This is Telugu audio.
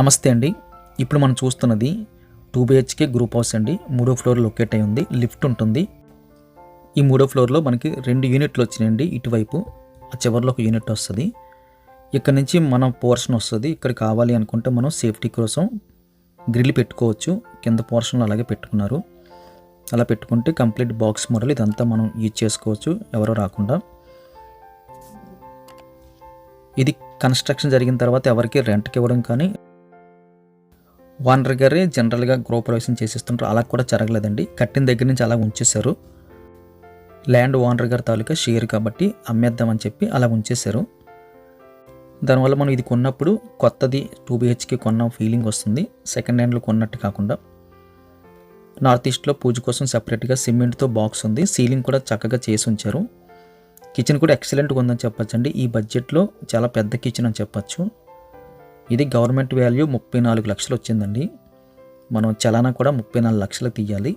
నమస్తే అండి. ఇప్పుడు మనం చూస్తున్నది టూ బిహెచ్కే గ్రూప్ హౌస్ అండి. మూడో ఫ్లోర్ లొకేట్ అయి ఉంది. లిఫ్ట్ ఉంటుంది. ఈ మూడో ఫ్లోర్లో మనకి రెండు యూనిట్లు వచ్చినాయండి. ఇటువైపు ఆ చివరిలో ఒక యూనిట్ వస్తుంది. ఇక్కడ నుంచి మనం పోర్షన్ వస్తుంది. ఇక్కడ కావాలి అనుకుంటే మనం సేఫ్టీ కోసం గ్రిల్ పెట్టుకోవచ్చు. కింద పోర్షన్లో అలాగే పెట్టుకున్నారు. అలా పెట్టుకుంటే కంప్లీట్ బాక్స్ మోడల్ ఇదంతా మనం యూజ్ చేసుకోవచ్చు. ఎవరో రాకుండా. ఇది కన్స్ట్రక్షన్ జరిగిన తర్వాత ఎవరికి రెంట్కి ఇవ్వడం కానీ ఓనర్ గారే జనరల్గా గృహప్రవేశం చేసేస్తుంటారు. అలా కూడా జరగలేదండి. కట్టిన దగ్గర నుంచి అలా ఉంచేశారు. ల్యాండ్ ఓనర్ గారి తాలూకా షేర్ కాబట్టి అమ్మేద్దామని చెప్పి అలా ఉంచేశారు. దానివల్ల మనం ఇది కొన్నప్పుడు కొత్తది టూ బిహెచ్కే కొన్న ఫీలింగ్ వస్తుంది. సెకండ్ హ్యాండ్లో కొన్నట్టు కాకుండా. నార్త్ ఈస్ట్లో పూజ కోసం సెపరేట్గా సిమెంట్తో బాక్స్ ఉంది. సీలింగ్ కూడా చక్కగా చేసి ఉంచారు. కిచెన్ కూడా ఎక్సలెంట్గా ఉందని చెప్పచ్చండి. అండి ఈ బడ్జెట్లో చాలా పెద్ద కిచెన్ అని చెప్పొచ్చు. ఇది గవర్నమెంట్ వాల్యూ ముప్పై నాలుగు లక్షలు వచ్చిందండి మనం చలానా కూడా ముప్పై నాలుగు లక్షలు తీయాలి.